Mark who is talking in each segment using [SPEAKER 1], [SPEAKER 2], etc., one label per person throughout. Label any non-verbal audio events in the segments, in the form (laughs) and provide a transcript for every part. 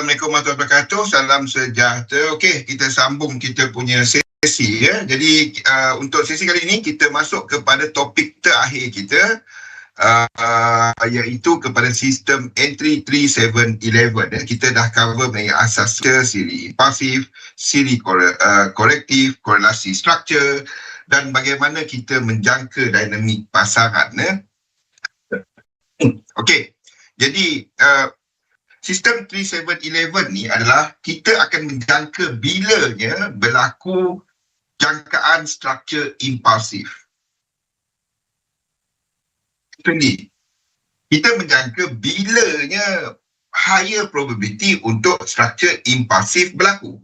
[SPEAKER 1] Assalamualaikum warahmatullahi wabarakatuh. Salam sejahtera. Okey, kita sambung kita punya sesi ya. Jadi uh, untuk sesi kali ini kita masuk kepada topik terakhir kita uh, iaitu kepada sistem entry 3711 ya. Kita dah cover mengenai asas siri pasif, siri uh, korektif, korelasi struktur dan bagaimana kita menjangka dinamik pasaran ya. Okey. Jadi uh, sistem 3711 ni adalah kita akan menjangka bilanya berlaku jangkaan struktur impulsif. Ni. Kita menjangka bilanya higher probability untuk struktur impulsif berlaku.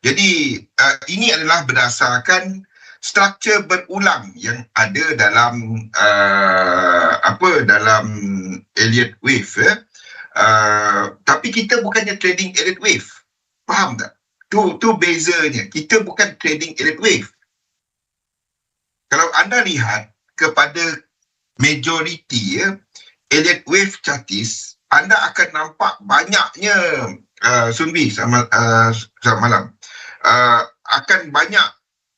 [SPEAKER 1] Jadi uh, ini adalah berdasarkan struktur berulang yang ada dalam uh, apa dalam Elliott wave ya. Uh, tapi kita bukannya trading Elliott wave. Faham tak? Tu tu bezanya. Kita bukan trading Elliott wave. Kalau anda lihat kepada majority ya Elliott wave chartis, anda akan nampak banyaknya uh, Sunbi sama uh, sama malam. Uh, akan banyak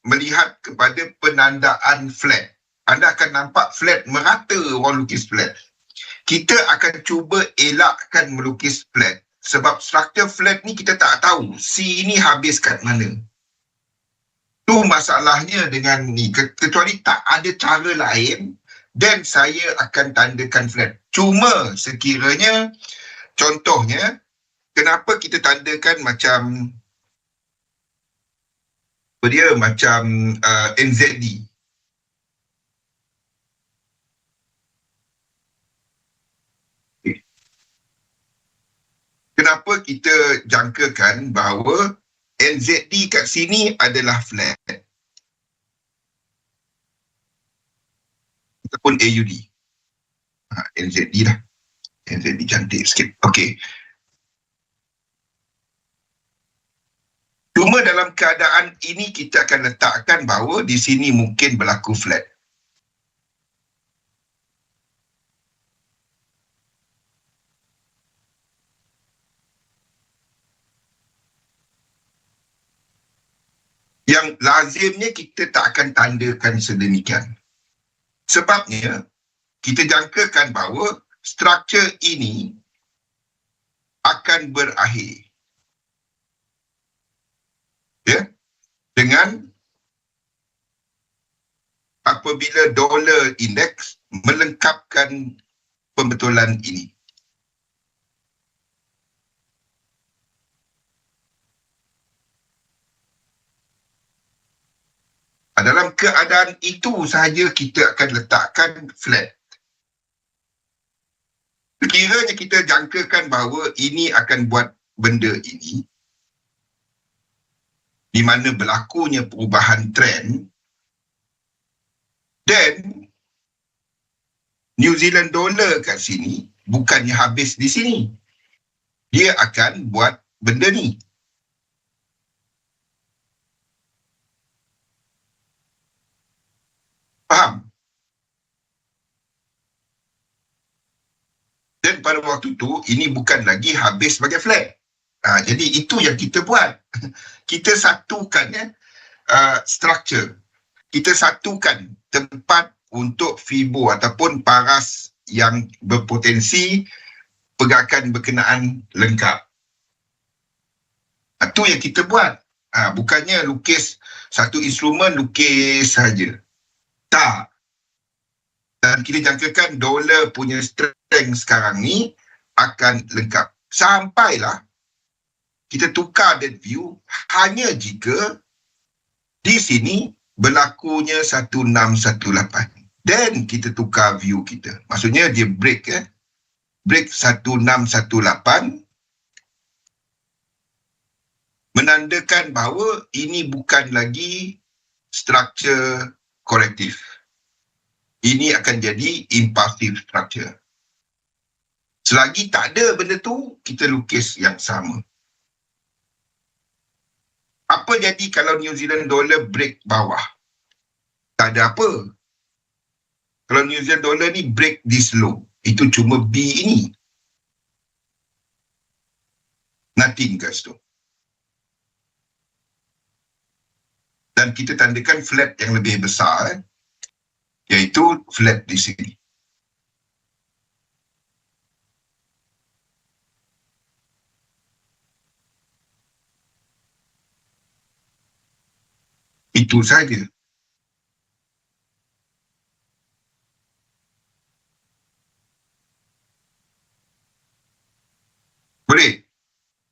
[SPEAKER 1] melihat kepada penandaan flat. Anda akan nampak flat merata orang lukis flat. Kita akan cuba elakkan melukis flat. Sebab struktur flat ni kita tak tahu C ni habis kat mana. Tu masalahnya dengan ni. Kecuali tak ada cara lain dan saya akan tandakan flat. Cuma sekiranya contohnya kenapa kita tandakan macam dia macam uh, NZD. Kenapa kita jangkakan bahawa NZD kat sini adalah flat ataupun AUD. Ha, NZD lah. NZD cantik sikit. Okey. Cuma dalam keadaan ini kita akan letakkan bahawa di sini mungkin berlaku flat. Yang lazimnya kita tak akan tandakan sedemikian. Sebabnya kita jangkakan bahawa struktur ini akan berakhir. Ya? Dengan apabila dolar indeks melengkapkan pembetulan ini dalam keadaan itu sahaja kita akan letakkan flat sekiranya kita jangkakan bahawa ini akan buat benda ini di mana berlakunya perubahan trend dan New Zealand dollar kat sini bukannya habis di sini. Dia akan buat benda ni. Faham? Dan pada waktu tu, ini bukan lagi habis sebagai flag. Ha, jadi itu yang kita buat. (laughs) Kita satukan ya, uh, structure. Kita satukan tempat untuk fibo ataupun paras yang berpotensi pegakan berkenaan lengkap. Itu ha, yang kita buat. Ha, bukannya lukis satu instrumen lukis saja. Tak. Dan kita jangkakan dolar punya strength sekarang ni akan lengkap. Sampailah kita tukar that view hanya jika di sini berlakunya 1618 dan kita tukar view kita. Maksudnya dia break eh? Break 1618 menandakan bahawa ini bukan lagi struktur korektif ini akan jadi impulsive structure selagi tak ada benda tu kita lukis yang sama apa jadi kalau New Zealand dollar break bawah? Tak ada apa. Kalau New Zealand dollar ni break this low, itu cuma B ini. nothing kat situ. Dan kita tandakan flat yang lebih besar, eh, iaitu flat di sini. Itu saja. Boleh.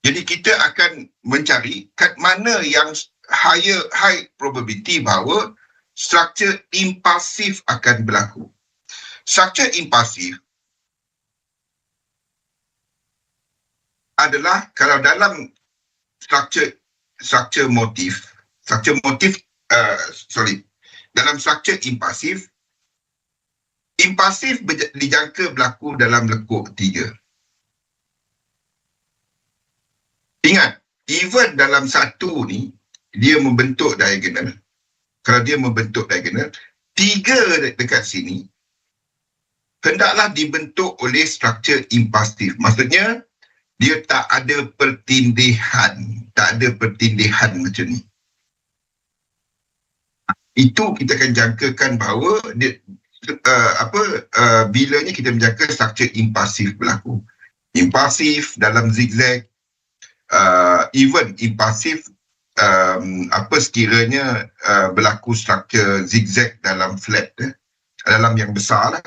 [SPEAKER 1] Jadi kita akan mencari kat mana yang higher high probability bahawa struktur impulsif akan berlaku. Struktur impulsif adalah kalau dalam struktur struktur motif, struktur motif uh, sorry, dalam struktur impulsif impulsif dijangka berlaku dalam lekuk tiga. Ingat, even dalam satu ni, dia membentuk diagonal. Kalau dia membentuk diagonal, tiga dekat sini, hendaklah dibentuk oleh struktur impulsif. Maksudnya, dia tak ada pertindihan. Tak ada pertindihan macam ni. Itu kita akan jangkakan bahawa dia, uh, apa uh, bilanya kita menjangka struktur impulsif berlaku. Impulsif dalam zigzag uh, even impulsif um, apa sekiranya uh, berlaku struktur zigzag dalam flat eh, dalam yang besar lah.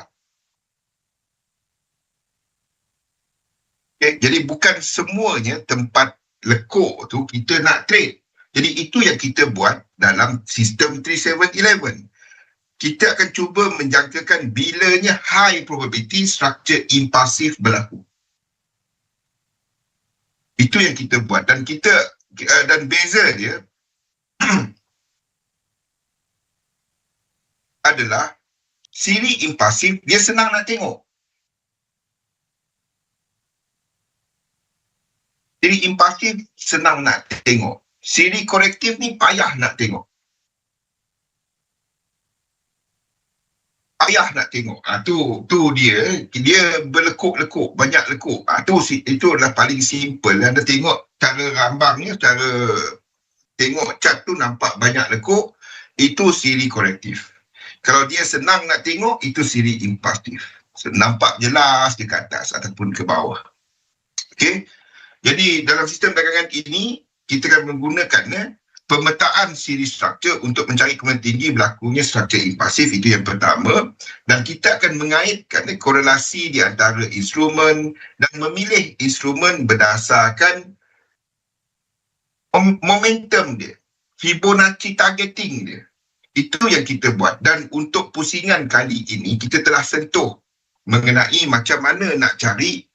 [SPEAKER 1] Okay, jadi bukan semuanya tempat lekuk tu kita nak trade. Jadi itu yang kita buat dalam sistem 3711. Kita akan cuba menjangkakan bilanya high probability struktur impulsif berlaku. Itu yang kita buat dan kita dan beza dia (clears throat) adalah siri impulsif dia senang nak tengok. Siri impulsif senang nak tengok. Siri korektif ni payah nak tengok. Payah nak tengok. Ha, tu tu dia dia berlekuk-lekuk, banyak lekuk. Ha, tu itu adalah paling simple. Anda tengok cara rambangnya, cara tengok cat tu nampak banyak lekuk, itu siri korektif. Kalau dia senang nak tengok, itu siri impulsif. So, nampak jelas di atas ataupun ke bawah. Okey. Jadi dalam sistem dagangan ini kita akan menggunakannya pemetaan siri struktur untuk mencari kemungkinan tinggi berlakunya struktur impulsif itu yang pertama. Dan kita akan mengaitkan korelasi di antara instrumen dan memilih instrumen berdasarkan momentum dia Fibonacci targeting dia. Itu yang kita buat. Dan untuk pusingan kali ini kita telah sentuh mengenai macam mana nak cari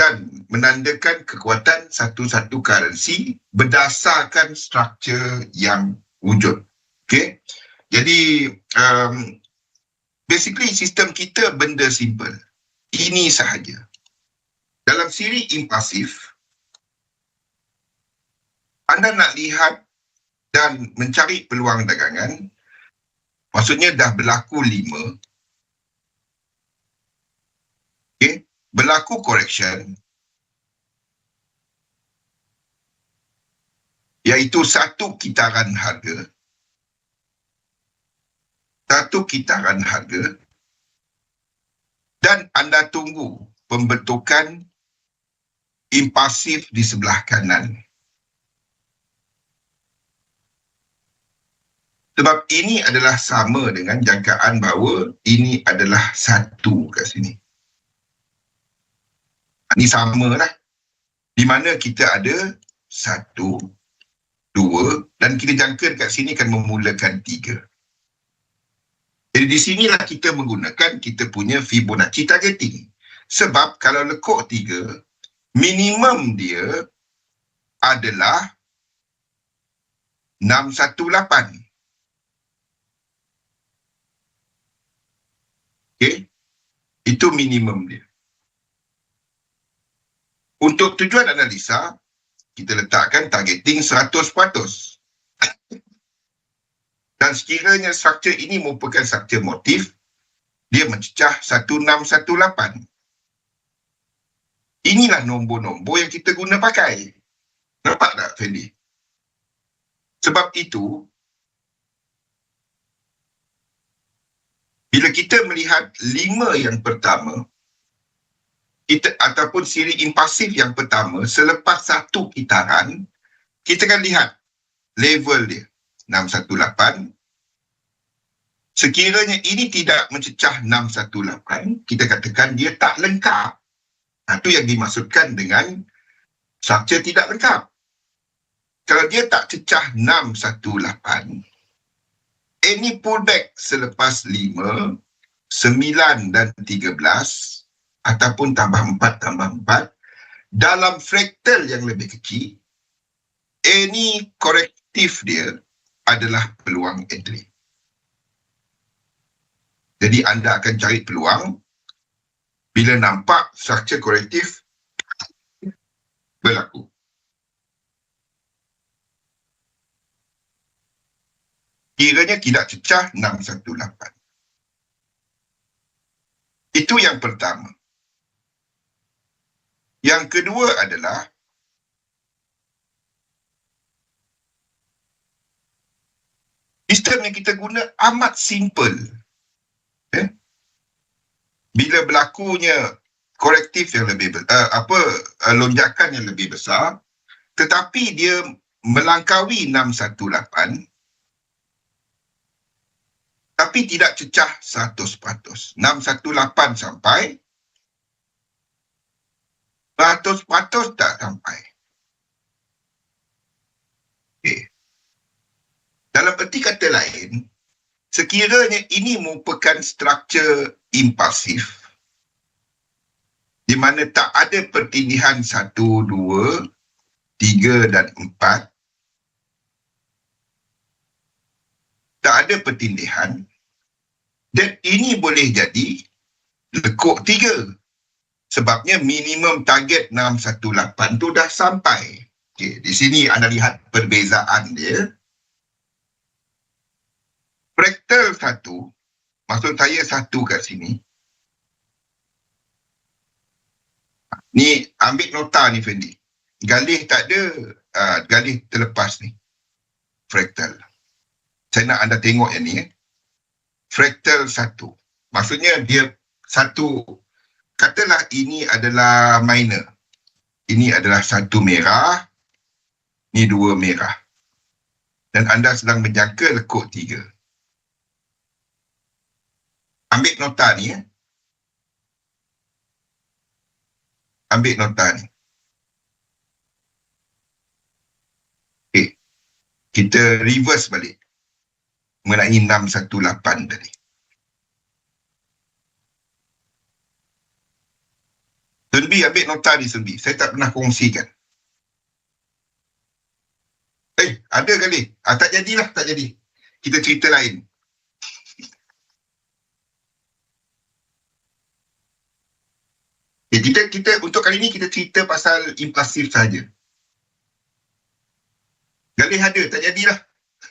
[SPEAKER 1] dan menandakan kekuatan satu-satu currency berdasarkan struktur yang wujud. Okay? Jadi, um, basically sistem kita benda simple. Ini sahaja. Dalam siri impulsif, anda nak lihat dan mencari peluang dagangan, maksudnya dah berlaku lima, okay? berlaku correction iaitu satu kitaran harga satu kitaran harga dan anda tunggu pembentukan impulsif di sebelah kanan. Sebab ini adalah sama dengan jangkaan bahawa ini adalah satu kat sini. Ini sama lah. Di mana kita ada satu, dua dan kita jangka dekat sini akan memulakan tiga. Jadi di sinilah kita menggunakan kita punya Fibonacci targeting. Sebab kalau lekuk tiga, minimum dia adalah 618. Okay? Itu minimum dia. Untuk tujuan analisa, kita letakkan targeting 100%. Dan sekiranya struktur ini merupakan struktur motif, dia mencecah 1618. Inilah nombor-nombor yang kita guna pakai. Nampak tak Fendi? Sebab itu, bila kita melihat lima yang pertama, kita ataupun siri impasif yang pertama, selepas satu kitaran, kita akan lihat level dia. 618. Sekiranya ini tidak mencecah 618, kita katakan dia tak lengkap. Itu yang dimaksudkan dengan struktur tidak lengkap. Kalau dia tak cecah 618, any pullback selepas 5, 9 dan 13 ataupun tambah 4 tambah 4 dalam fraktal yang lebih kecil, any korektif dia adalah peluang entry. Jadi anda akan cari peluang bila nampak struktur korektif berlaku. Kiranya tidak cecah 618. Itu yang pertama. Yang kedua adalah sistem yang kita guna amat simple. Eh? Bila berlakunya korektif yang lebih uh, apa uh, lonjakan yang lebih besar tetapi dia melangkaui 618 tapi tidak cecah 100%. 618 sampai 100% tak sampai. Okay. Dalam erti kata lain, sekiranya ini merupakan struktur impulsif di mana tak ada pertindihan satu, dua, tiga dan empat, tak ada pertindihan, dan ini boleh jadi lekuk tiga. Sebabnya minimum target 618 tu dah sampai. Okay, di sini anda lihat perbezaan dia fraktal satu, maksud saya satu kat sini. Ni ambil nota ni Fendi. Galih tak ada, uh, galih terlepas ni. Fraktal. Saya nak anda tengok yang ni. Eh. Fraktal satu. Maksudnya dia satu, katalah ini adalah minor. Ini adalah satu merah, ni dua merah. Dan anda sedang menjangka lekuk tiga ambil nota ni ya. Ambil nota ni. Okay. Kita reverse balik. Mengenai 618 tadi. Sunbi ambil nota ni Sunbi. Saya tak pernah kongsikan. Eh, ada kali. Ah, tak jadilah, tak jadi. Kita cerita lain. Ya, kita, kita untuk kali ini kita cerita pasal impulsif saja. Galih ada, tak jadilah.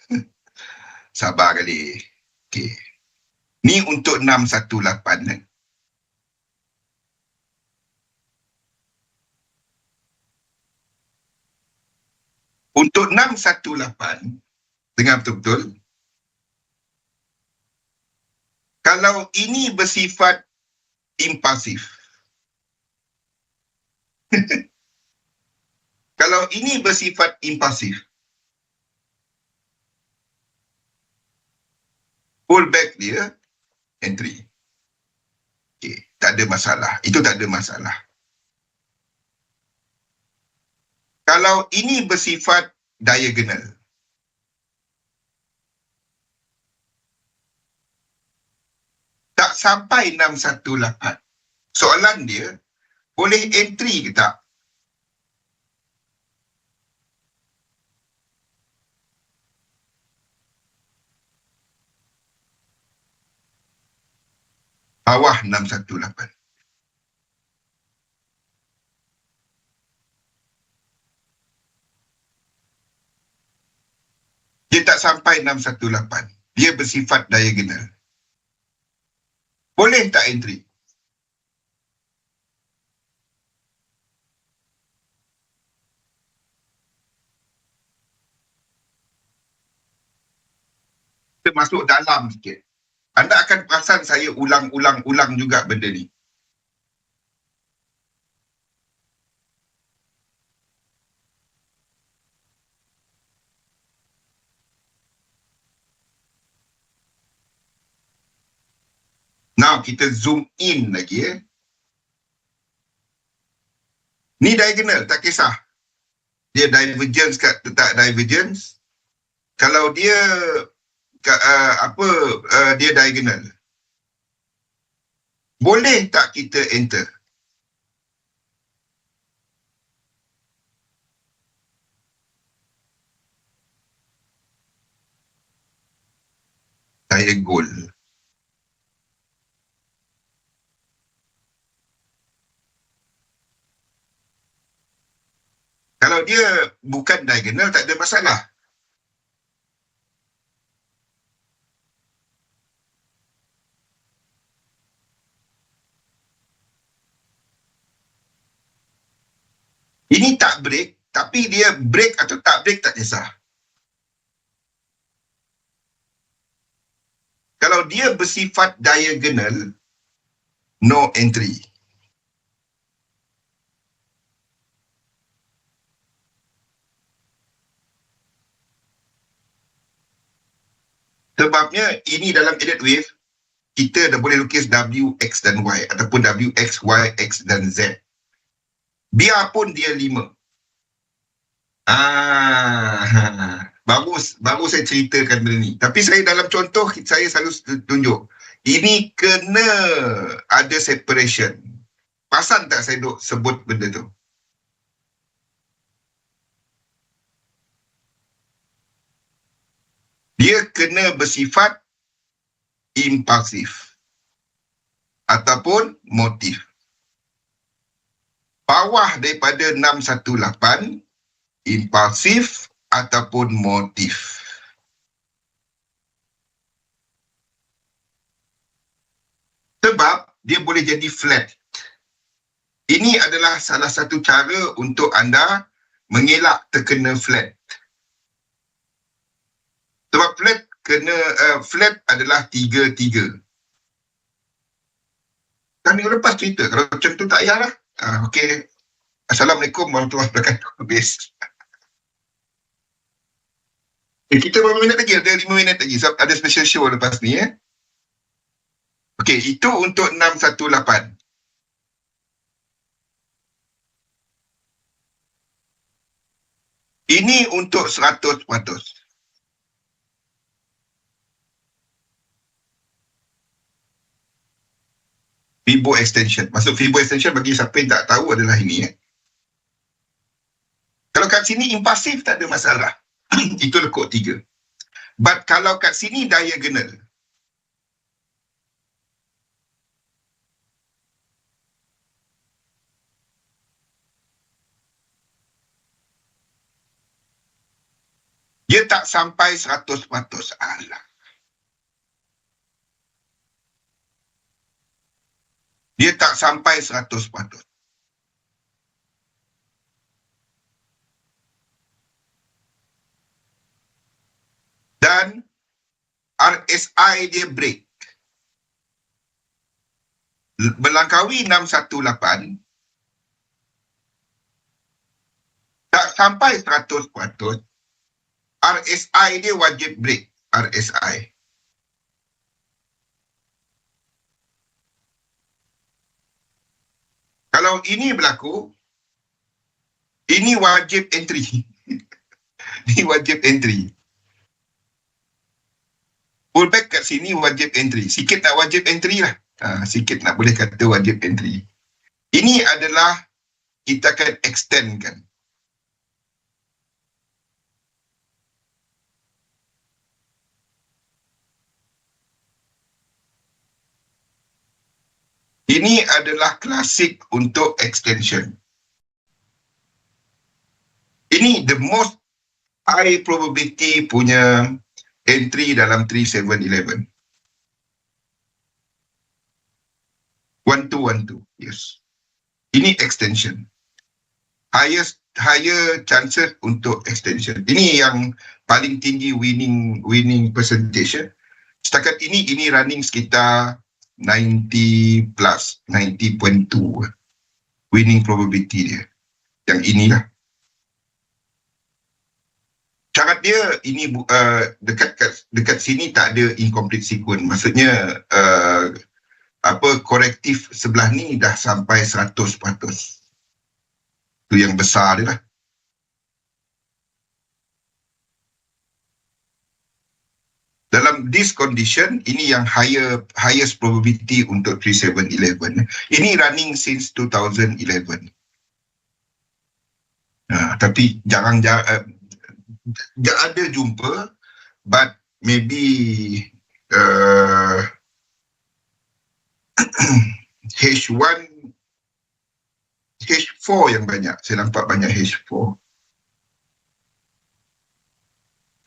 [SPEAKER 1] (laughs) Sabar kali. Okey. Ni untuk 618 kan. Untuk 618, dengar betul-betul. Kalau ini bersifat impulsif, (laughs) Kalau ini bersifat impulsif, pullback dia entry. Okay, tak ada masalah. Itu tak ada masalah. Kalau ini bersifat diagonal, tak sampai 618. Soalan dia, boleh entry ke tak? Bawah 618. Dia tak sampai 618. Dia bersifat diagonal. Boleh tak entry? Kita masuk dalam sikit. Anda akan perasan saya ulang-ulang-ulang juga benda ni. Now kita zoom in lagi eh. Ni diagonal, tak kisah. Dia divergence kat tak divergence. Kalau dia uh, apa uh, dia diagonal. Boleh tak kita enter? Saya goal. Kalau dia bukan diagonal tak ada masalah. Ini tak break, tapi dia break atau tak break tak kisah. Kalau dia bersifat diagonal, no entry. Sebabnya ini dalam edit wave, kita dah boleh lukis W, X dan Y ataupun W, X, Y, X dan Z biarpun dia lima. Ah, bagus, bagus saya ceritakan benda ni. Tapi saya dalam contoh, saya selalu tunjuk. Ini kena ada separation. Pasan tak saya duk sebut benda tu? Dia kena bersifat impulsif ataupun motif bawah daripada 618 impulsif ataupun motif. Sebab dia boleh jadi flat. Ini adalah salah satu cara untuk anda mengelak terkena flat. Sebab flat kena uh, flat adalah tiga-tiga. Kan minggu lepas cerita, kalau macam tu tak payahlah. Uh, Okey. Assalamualaikum warahmatullahi wabarakatuh. (laughs) Habis. Eh, kita berapa minit lagi? Ada lima minit lagi. So, ada special show lepas ni. Eh? Okey, itu untuk 618. Ini untuk 100%. Fibo extension. Maksud Fibo extension bagi siapa yang tak tahu adalah ini. Eh. Kalau kat sini impulsif tak ada masalah. (clears throat) Itu lekuk tiga. But kalau kat sini diagonal. Dia tak sampai 100% alah. Dia tak sampai 100 patut. Dan RSI dia break. Berlangkawi 618 tak sampai 100 patut. RSI dia wajib break. RSI. Kalau ini berlaku, ini wajib entry. (laughs) ini wajib entry. Pullback kat sini wajib entry. Sikit tak wajib entry lah. Ha, sikit nak boleh kata wajib entry. Ini adalah kita akan extendkan. Ini adalah klasik untuk extension. Ini the most high probability punya entry dalam 3711. 1212, yes. Ini extension. Highest higher chances untuk extension. Ini yang paling tinggi winning winning percentage. Setakat ini, ini running sekitar 90 plus, 90.2 winning probability dia. Yang inilah. Syarat dia ini uh, dekat dekat sini tak ada incomplete sequence. Maksudnya uh, apa korektif sebelah ni dah sampai 100%. Itu yang besar dia lah. Dalam this condition, ini yang higher highest probability untuk 3711. Ini running since 2011. Uh, tapi jarang jarang uh, ada jumpa but maybe uh, H1 H4 yang banyak saya nampak banyak H4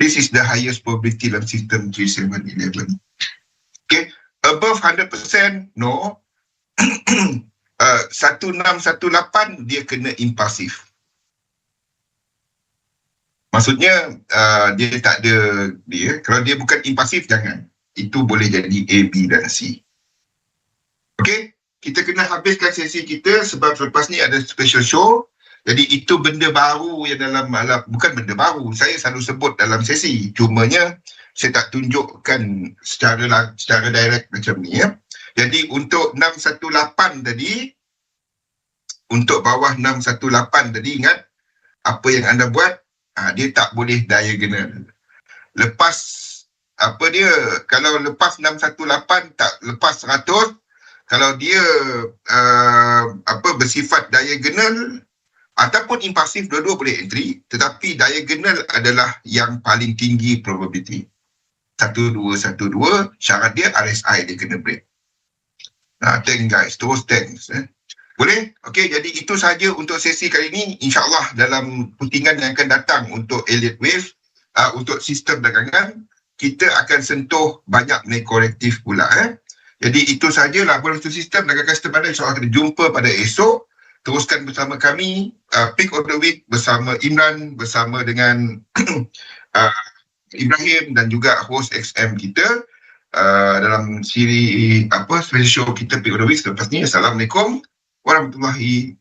[SPEAKER 1] this is the highest probability dalam sistem 3711 okay above 100% no (clears throat) uh, 1618 dia kena impulsif Maksudnya uh, dia tak ada dia. Kalau dia bukan impulsif jangan. Itu boleh jadi A, B dan C. Okay. Kita kena habiskan sesi kita sebab selepas ni ada special show. Jadi itu benda baru yang dalam malam. Bukan benda baru. Saya selalu sebut dalam sesi. Cumanya saya tak tunjukkan secara secara direct macam ni ya. Jadi untuk 618 tadi. Untuk bawah 618 tadi ingat. Apa yang anda buat ha, dia tak boleh diagonal. Lepas apa dia kalau lepas 618 tak lepas 100 kalau dia uh, apa bersifat diagonal ataupun impulsif dua-dua boleh entry tetapi diagonal adalah yang paling tinggi probability. 1212 syarat dia RSI dia kena break. Nah, thank guys. Terus thanks. Eh. Boleh? Okey, jadi itu saja untuk sesi kali ini. InsyaAllah dalam putingan yang akan datang untuk Elliott Wave, uh, untuk sistem dagangan, kita akan sentuh banyak ni korektif pula. Eh. Jadi itu sajalah untuk sistem dagangan sistem anda. InsyaAllah kita jumpa pada esok. Teruskan bersama kami, uh, Pick of the Week bersama Imran, bersama dengan (clears throat) uh, Ibrahim dan juga host XM kita. Uh, dalam siri apa special show kita Pick of the Week selepas ni. Assalamualaikum warahmatullahi